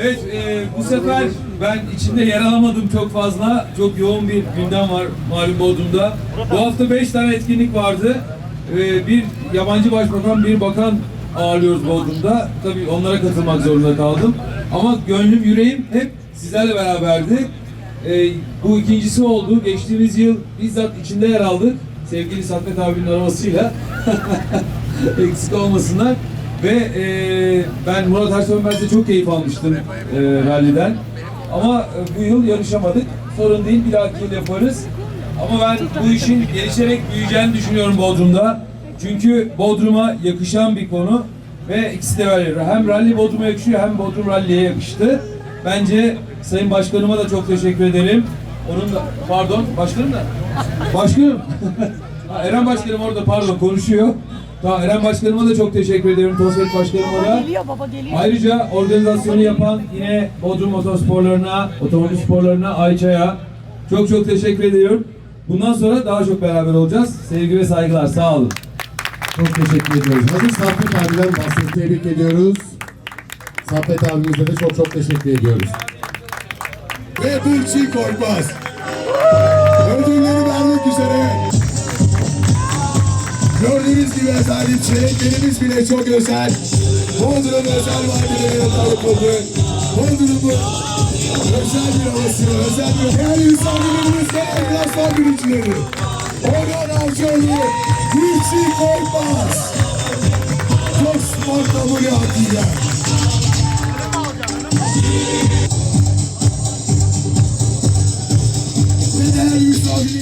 Evet, e, bu sefer ben içinde yer alamadım çok fazla. Çok yoğun bir gündem var malum Bodrum'da. Bu hafta 5 tane etkinlik vardı. E, bir yabancı başbakan, bir bakan ağırlıyoruz Bodrum'da. Tabii onlara katılmak zorunda kaldım. Ama gönlüm, yüreğim hep sizlerle beraberdi. E, bu ikincisi oldu. Geçtiğimiz yıl bizzat içinde yer aldık. Sevgili Saffet abinin arabasıyla. Eksik olmasınlar. Ve e, ben Murat Ersönmez'de çok keyif almıştım e, ralliden. Ama e, bu yıl yarışamadık. Sorun değil, bir dahaki yıl yaparız. Ama ben bu işin gelişerek büyüyeceğini düşünüyorum Bodrum'da. Çünkü Bodrum'a yakışan bir konu ve ikisi de böyle. Hem rally Bodrum'a yakışıyor hem Bodrum rally'ye yakıştı. Bence Sayın Başkanıma da çok teşekkür ederim. Onun da, pardon, başkanım da. Başkanım. Eren Başkanım orada pardon konuşuyor. Tamam Eren Başkanıma da çok teşekkür ederim. Tosvet Başkanıma da. Geliyor baba geliyor. Ayrıca organizasyonu yapan yine Bodrum Motorsporlarına, otomobil sporlarına, Ayça'ya çok çok teşekkür ediyorum. Bundan sonra daha çok beraber olacağız. Sevgi ve saygılar. Sağ olun. Çok teşekkür ediyoruz. Hadi Saffet abiden bahsedip tebrik ediyoruz. Saffet abimize de çok çok teşekkür ediyoruz. Ve Burçin Korkmaz. Ödülleri vermek üzere. Gördüğünüz gibi efendim çelenklerimiz bile çok özel. Bodrum özel vadilerine tanıtıldı. Bodrum'un özel bir havası, özel bir değerli misafirlerimiz ve enflasyon bilinçleri. Orhan Avcıoğlu, Gülçin Korkmaz. Çok spor kabul yaptılar.